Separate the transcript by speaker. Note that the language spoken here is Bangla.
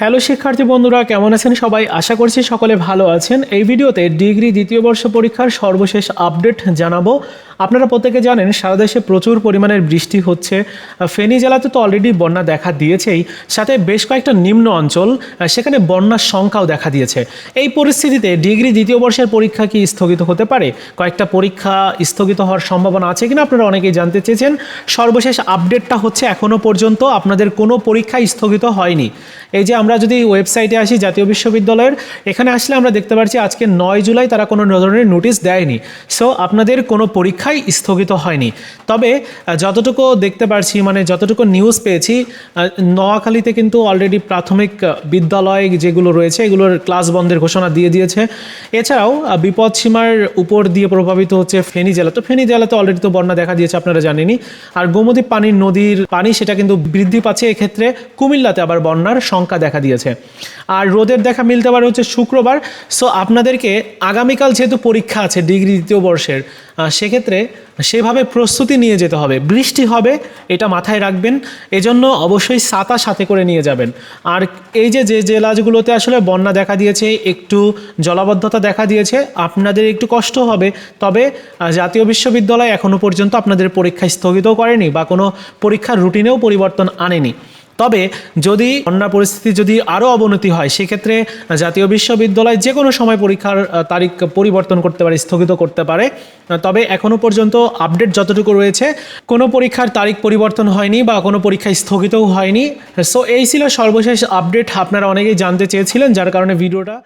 Speaker 1: হ্যালো শিক্ষার্থী বন্ধুরা, কেমন আছেন সবাই? আশা করছি সকলে ভালো আছেন। এই ভিডিওতে ডিগ্রি দ্বিতীয় বর্ষ পরীক্ষার সর্বশেষ আপডেট জানাব। আপনারা প্রত্যেকে জানেন, সারা দেশে প্রচুর পরিমাণের বৃষ্টি হচ্ছে। ফেনী জেলাতে তো অলরেডি বন্যা দেখা দিয়েছেই। সাথে বেশ কয়েকটা নিম্ন অঞ্চল সেখানে বন্যার সংখ্যাও দেখা দিয়েছে। এই পরিস্থিতিতে ডিগ্রি দ্বিতীয় বর্ষের পরীক্ষা কি স্থগিত হতে পারে? কয়েকটা পরীক্ষা স্থগিত হওয়ার সম্ভাবনা আছে কিনা আপনারা অনেকেই জানতে চেয়েছেন। সর্বশেষ আপডেটটা হচ্ছে এখনও পর্যন্ত। আপনাদের কোনো পরীক্ষা স্থগিত হয়নি। এই যে আমরা যদি ওয়েবসাইটে আসি জাতীয় বিশ্ববিদ্যালয়ের এখানে আসলে আমরা দেখতে পাচ্ছি আজকে নয় জুলাই তারা কোনো ধরনের নোটিশ দেয়নি। সো আপনাদের কোনো পরীক্ষাই স্থগিত হয়নি। তবে যতটুকু দেখতে পারছি মানে যতটুকু নিউজ পেয়েছি নোয়াখালীতে কিন্তু অলরেডি প্রাথমিক বিদ্যালয় যেগুলো রয়েছে এগুলোর ক্লাস বন্ধের ঘোষণা দিয়ে দিয়েছে। এছাড়াও আহ, বিপদ সীমার উপর দিয়ে প্রভাবিত হচ্ছে ফেনী জেলা। তো ফেনী জেলাতে অলরেডি তো বন্যা দেখা দিয়েছে আপনারা জানেনই। আর গোমতী পানির নদীর পানি সেটা কিন্তু বৃদ্ধি পাচ্ছে। এক্ষেত্রে কুমিল্লাতে আবার বন্যার সংখ্যা দেখা দিয়েছে। আর রোদের দেখা মিলতে পারে হচ্ছে শুক্রবার। সো আপনাদেরকে আগামীকাল যেহেতু পরীক্ষা আছে ডিগ্রি দ্বিতীয় বর্ষের সেক্ষেত্রে সেভাবে প্রস্তুতি নিয়ে যেতে হবে। বৃষ্টি হবে, এটা মাথায় রাখবেন। এজন্য অবশ্যই ছাতা সাথে করে নিয়ে যাবেন। আর এই যে যে জেলাগুলোতে আসলে বন্যা দেখা দিয়েছে, একটু জলাবদ্ধতা দেখা দিয়েছে, আপনাদের একটু কষ্ট হবে। তবে জাতীয় বিশ্ববিদ্যালয় এখনও পর্যন্ত আপনাদের পরীক্ষা স্থগিতও করেনি বা কোনো পরীক্ষার রুটিনেও পরিবর্তন আনেনি। তবে যদি বন্যা পরিস্থিতি যদি আরও অবনতি হয়, সেক্ষেত্রে জাতীয় বিশ্ববিদ্যালয় যে কোনো সময় পরীক্ষার তারিখ পরিবর্তন করতে পারে, স্থগিত করতে পারে। তবে এখনও পর্যন্ত আপডেট যতটুকু রয়েছে, কোনো পরীক্ষার তারিখ পরিবর্তন হয়নি বা কোনো পরীক্ষা স্থগিতও হয়নি। সো এই ছিল সর্বশেষ আপডেট। আপনারা অনেকেই জানতে চেয়েছিলেন, যার কারণে ভিডিওটা